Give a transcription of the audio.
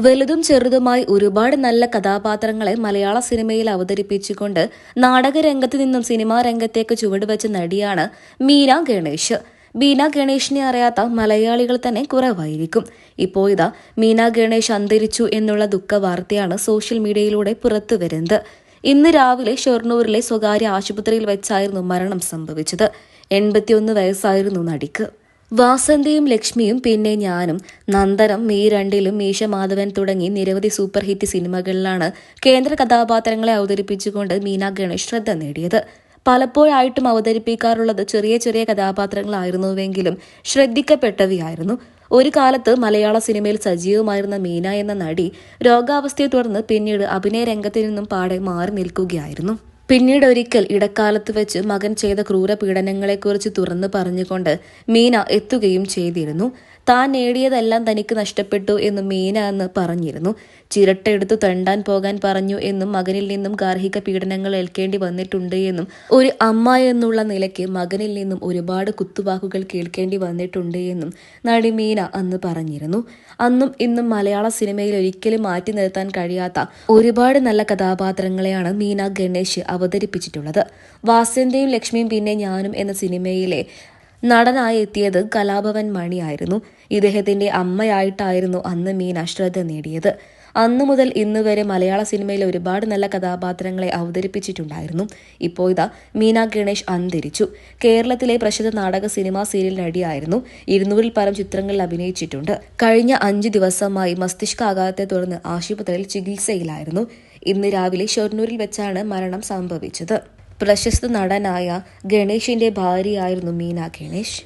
വലുതും ചെറുതുമായി ഒരുപാട് നല്ല കഥാപാത്രങ്ങളെ മലയാള സിനിമയിൽ അവതരിപ്പിച്ചുകൊണ്ട് നാടകരംഗത്ത് നിന്നും സിനിമാ രംഗത്തേക്ക് ചുവടുവെച്ച നടിയാണ് മീന ഗണേഷ്. ബീന ഗണേഷിനെ അറിയാത്ത മലയാളികൾ തന്നെ കുറവായിരിക്കും. ഇപ്പോൾ ഇതാ മീന ഗണേഷ് അന്തരിച്ചു എന്നുള്ള ദുഃഖ വാർത്തയാണ് സോഷ്യൽ മീഡിയയിലൂടെ പുറത്തു വരുന്നത്. ഇന്ന് രാവിലെ ഷൊർണൂരിലെ സ്വകാര്യ ആശുപത്രിയിൽ വെച്ചായിരുന്നു മരണം സംഭവിച്ചത്. എൺപത്തിയൊന്ന് വയസ്സായിരുന്നു നടിക്ക്. വാസന്തിയും ലക്ഷ്മിയും പിന്നെ ഞാനും. നന്ദനം മീ രണ്ടിലും മീശ മാധവൻ തുടങ്ങി നിരവധി സൂപ്പർ ഹിറ്റ് സിനിമകളിലാണ് കേന്ദ്ര കഥാപാത്രങ്ങളെ അവതരിപ്പിച്ചുകൊണ്ട് മീന ഗണേഷ് ശ്രദ്ധ നേടിയത്. പലപ്പോഴായിട്ടും അവതരിപ്പിക്കാറുള്ളത് ചെറിയ ചെറിയ കഥാപാത്രങ്ങളായിരുന്നുവെങ്കിലും ശ്രദ്ധിക്കപ്പെട്ടവയായിരുന്നു. ഒരു കാലത്ത് മലയാള സിനിമയിൽ സജീവമായിരുന്ന മീന എന്ന നടി രോഗാവസ്ഥയെ തുടർന്ന് പിന്നീട് അഭിനയ രംഗത്തിൽ നിന്നും പാടെ മാറി നിൽക്കുകയായിരുന്നു. പിന്നീട് ഒരിക്കൽ ഇടക്കാലത്ത് വെച്ച് മകൻ ചെയ്ത ക്രൂരപീഡനങ്ങളെക്കുറിച്ച് തുറന്നു പറഞ്ഞുകൊണ്ട് മീന എത്തുകയും ചെയ്തിരുന്നു. താൻ നേടിയതെല്ലാം തനിക്ക് നഷ്ടപ്പെട്ടു എന്ന് മീന എന്ന് പറഞ്ഞിരുന്നു. ചിരട്ടെടുത്ത് തണ്ടാൻ പോകാൻ പറഞ്ഞു എന്നും മകനിൽ നിന്നും ഗാർഹിക പീഡനങ്ങൾ ഏൽക്കേണ്ടി വന്നിട്ടുണ്ട് എന്നും ഒരു അമ്മ എന്നുള്ള നിലയ്ക്ക് മകനിൽ നിന്നും ഒരുപാട് കുത്തുവാക്കുകൾ കേൾക്കേണ്ടി വന്നിട്ടുണ്ട് എന്നും നടി മീന അന്ന് പറഞ്ഞിരുന്നു. അന്നും ഇന്നും മലയാള സിനിമയിൽ ഒരിക്കലും മാറ്റി നിർത്താൻ കഴിയാത്ത ഒരുപാട് നല്ല കഥാപാത്രങ്ങളെയാണ് മീന ഗണേഷ് അവതരിപ്പിച്ചിട്ടുള്ളത്. വാസന്തയും ലക്ഷ്മിയും പിന്നെ ഞാനും എന്ന സിനിമയിലെ നടനായി എത്തിയത് കലാഭവൻ മണിയായിരുന്നു. ഇദ്ദേഹത്തിന്റെ അമ്മയായിട്ടായിരുന്നു അന്ന് മീന ശ്രദ്ധ നേടിയത്. അന്നു മുതൽ ഇന്ന് വരെ മലയാള സിനിമയിൽ ഒരുപാട് നല്ല കഥാപാത്രങ്ങളെ അവതരിപ്പിച്ചിട്ടുണ്ടായിരുന്നു. ഇപ്പോൾ ഇതാ മീന ഗണേഷ് അന്തരിച്ചു. കേരളത്തിലെ പ്രസിദ്ധ നാടക സിനിമാ സീരിയൽ നടിയായിരുന്നു. ഇരുന്നൂറിൽ പരം ചിത്രങ്ങളിൽ അഭിനയിച്ചിട്ടുണ്ട്. കഴിഞ്ഞ അഞ്ച് ദിവസമായി മസ്തിഷ്കാഘാതത്തെ തുടർന്ന് ആശുപത്രിയിൽ ചികിത്സയിലായിരുന്നു. ഇന്ന് രാവിലെ ഷൊർണൂരിൽ വെച്ചാണ് മരണം സംഭവിച്ചത്. പ്രശസ്ത നടനായ ഗണേഷിന്റെ ഭാര്യയായിരുന്നു മീന ഗണേഷ്.